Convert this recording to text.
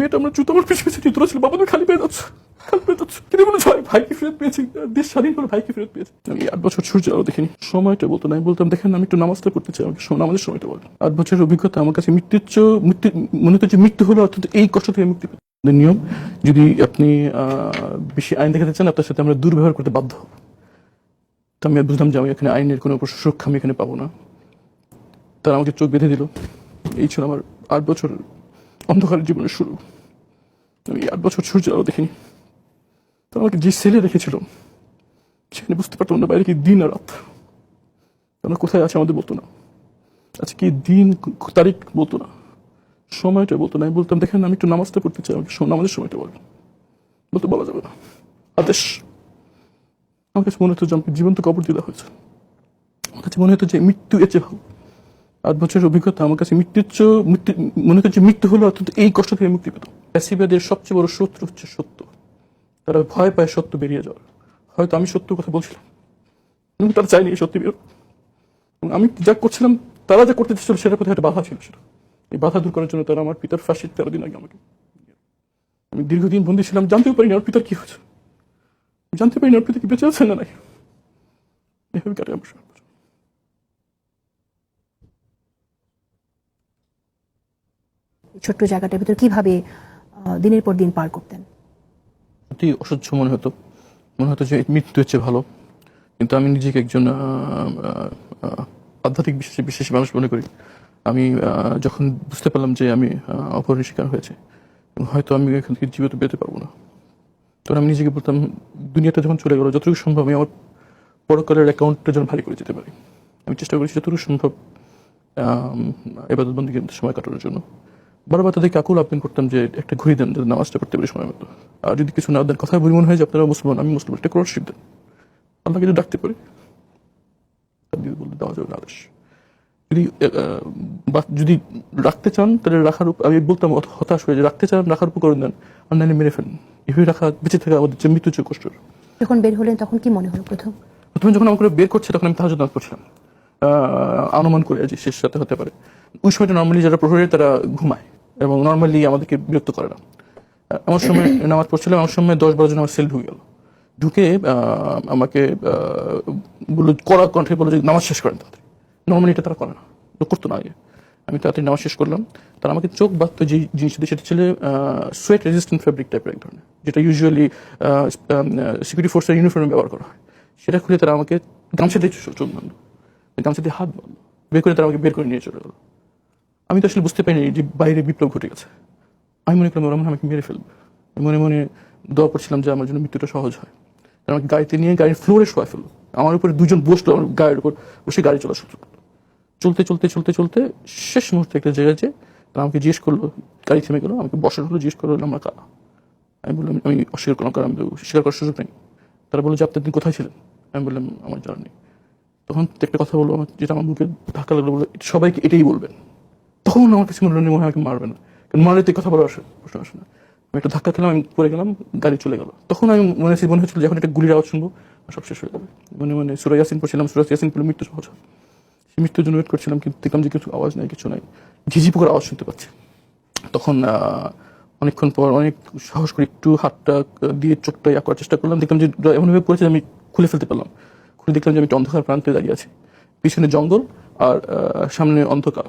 মেয়েটা আমরা জুতো আমার পিছিয়ে পিছিয়ে জুতো ছিল বাবা তুমি খালি পেয়ে যাচ্ছ, খালি পেয়ে যাচ্ছ। তিনি বলে ছয় ভাইকে ফেরত পেয়েছি দেশ স্বাধীন করে ভাইকে ফেরত পেয়েছি। আমি আট বছর সূর্য আলো দেখিনি, সময়টা বলতো না। বলতাম, দেখেন, আমি একটু নামাজটা করতে চাই, আমাকে শোন আমাদের সময়টা বল আট বছরের অভিজ্ঞতা, আমার কাছে মৃত্যুর মৃত্যু মনে হতো যে মৃত্যু হলো অর্থাৎ এই কষ্ট থেকে মুক্তি পেতে। নিয়ম, যদি আপনি বেশি আইন দেখাতে চান, আপনার সাথে আমরা দুর্ব্যবহার করতে বাধ্য হব। তো আমি বুঝলাম যে আমি এখানে আইনের কোনো সুরক্ষা আমি এখানে পাবো না। তারা আমাকে চোখ বেঁধে দিল। এই ছিল আমার আট বছর অন্ধকারের জীবনের শুরু। আমি আট বছর সূর্য আলো দেখিনি। তো আমাকে যে সেলে রেখেছিল সেখানে বুঝতে পারতাম না বাইরে কি দিন আর রাত। আমরা কোথায় আছে আমাদের বলতো না। আচ্ছা কি দিন, তারিখ বলতো না। সময়টা বলতো না। আমি বলতাম, দেখেন, আমি একটু নামাজটা পড়তে চাই। আমাকে নামাজের সময়টা বল বলতে, বলা যাবে না। আদেশ। আমার কাছে মনে হতো যে আমাকে জীবন্ত কবর দেওয়া হয়েছে। আমার কাছে মনে হতো যে মৃত্যু এর চেয়ে ভালো। আট বছরের অভিজ্ঞতা আমার কাছে মৃত্যুর মৃত্যু মনে করছে মৃত্যু হলো অর্থাৎ এই কষ্ট থেকে মুক্তি পেত। প্যাসিবাদের সবচেয়ে বড় শত্রু হচ্ছে সত্য। তারা ভয় পায় সত্য বেরিয়ে যাওয়ার। হয়তো আমি সত্য কথা বলছিলাম। কিন্তু তারা এই সত্যি বেরো আমি যা করছিলাম, তারা যা করতে চেয়েছিল, সেটার প্রতি একটা বাধা ছিল সেটা। এই বাধা দূর করার জন্য তারা আমার পিতার ফাঁসির তেরো দিন আগে আমাকে আমি দীর্ঘদিন বন্দী ছিলাম। জানতেও পারিনি আমার পিতার কি হয়েছে। জানতে পারিনি আমার পিতা কি বেঁচে আছেন না নাই। এভাবে কাটে আমার সারা বছর। এই ছোট্ট জায়গাটার ভিতর কীভাবে দিনের পর দিন পার করতেন? অতি অসহ্য মনে হতো। মনে হতো যে মৃত্যু হচ্ছে ভালো। কিন্তু আমি নিজেকে একজন আধ্যাত্মিক বিশ্বাসী বিশেষ মানুষ মনে করি। আমি যখন বুঝতে পারলাম যে আমি অপহরণের শিকার হয়েছে হয়তো আমি এখান থেকে জীবিত বেরোতে পারব না, তখন আমি নিজেকে বলতাম, দুনিয়াটা যখন চলে গেল, যতটুকু সম্ভব আমি আমার পরকালের অ্যাকাউন্টটা যেন ভারী করে যেতে পারি। আমি চেষ্টা করেছি যতটুকু সম্ভব এবাদতবন্দিকে সময় কাটানোর জন্য। বারবার তাদেরকে আকুল আবেদন করতাম যে একটা ঘুরিয়ে দেন যাতে নামাজটা করতে পারি সময় মতো আর যদি কিছু না দেন কথা বলি মনে হয় যে আপনারা মুসলমান আমি মুসলমান একটা ক্রসশিপ দেন। আল্লাহকে যদি ডাকতে পারি বলতে দেওয়া যাবে আদেশ। যদি যদি রাখতে চান তাহলে রাখার উপ- আমি বলতাম হতাশ হয়ে যে রাখতে চান রাখার উপকরণ দেন আর নাহলে মেরে ফেলেন। এভাবে রাখা বেঁচে থাকা আমাদের যে মৃত্যু চেয়ে কষ্ট। যখন বের হলেন তখন কি মনে হলো প্রথম? প্রথমে যখন আমাকে বের করছে তখন আমি তাহাজ পড়ছিলাম। আহ, অনুমান করে যে শেষ সাথে হতে পারে। ওই সময়টা নর্মালি যারা প্রহরী তারা ঘুমায়। এবং নর্মালি আমাদেরকে বিরক্ত করে না। আমার সময় নামাজ পড়ছিলাম আমার সময় দশ বারো জন আমার সেল ঢুকে গেল। ঢুকে আমাকে বলল, কড়া কণ্ঠে বলল যে, নামাজ শেষ করেন তাড়াতাড়ি। নর্মালি এটা তারা করে না। করতো না আগে। আমি তাড়াতাড়ি নামাজ শেষ করলাম। তারা আমাকে চোখ বাঁধতো যে জিনিস দিয়ে সেটা ছিল সোয়েট রেজিস্ট্যান্ট ফেব্রিক টাইপের এক ধরনের, যেটা ইউজুয়ালি সিকিউরিটি ফোর্সের ইউনিফর্মে ব্যবহার করা হয়। সেটা খুলে তারা আমাকে গামছা দিয়ে চোখ বাঁধলো। গামছা দিয়ে হাত বাঁধলো। বের করে তারা আমাকে বের করে নিয়ে চলে গেলো। আমি তো আসলে বুঝতে পারিনি যে বাইরে বিপ্লব ঘটে গেছে। আমি মনে করলাম, ওরা মনে আমাকে মেরে ফেলবে। আমি মনে মনে দোয়া করছিলাম যে আমার জন্য মৃত্যুটা সহজ হয়। তারা আমাকে গাড়িতে নিয়ে গাড়ির ফ্লোরে শোয়া ফেলল। আমার উপরে দুজন বসল আমার গাড়ির উপর, বসে গাড়ি চলা শুরু করল চলতে চলতে চলতে চলতে শেষ মুহূর্তে একটা জায়গায় যে তারা আমাকে জিজ্ঞেস করল, গাড়ি থেমে গেলো, আমাকে বসার হলো, জিজ্ঞেস করল, আমরা কারা? আমি বললাম, আমি অস্বীকার করলাম, কারণ আমি স্বীকার করার সুযোগ নেই। তারা বলল, যে আপনি দিন কোথায় ছিলেন? আমি বললাম, আমার জানা নেই। তখন একটা কথা বলল, আমার যেটা আমার মুখে ধাক্কা লাগল বলল সবাইকে এটাই বলবেন। তখন আমার কাছে মনে মনে হয় আমাকে মারবে না। কারণ মারলে তো কথা বলার আসে প্রশ্ন আসে না। আমি একটা ধাক্কা খেলাম, আমি পড়ে গেলাম, গাড়ি চলে গেল। তখন আমি মনে মনে হচ্ছিল যখন একটা গুলির আওয়াজ শুনব সব শেষ হয়ে যাবে। মনে মনে সুরাই ইয়াসিন পড়ছিলাম সুরাজ ইয়াসিন পড়লে মৃত্যু সহজ সেই মৃত্যুর জন্য ওয়েট করছিলাম, কিন্তু দেখলাম যে কিছু আওয়াজ নাই, কিছু নাই। ঝিঝি পোকার আওয়াজ শুনতে পাচ্ছি। তখন অনেকক্ষণ পর অনেক সাহস করে একটু হাতটা দিয়ে চোখটা ইয়া করার চেষ্টা করলাম। দেখলাম যে এমনভাবে পড়েছে আমি খুলে ফেলতে পারলাম। খুলে দেখলাম যে আমি একটা অন্ধকার প্রান্তে দাঁড়িয়ে আছি। পিছনে জঙ্গল, আর সামনে অন্ধকার।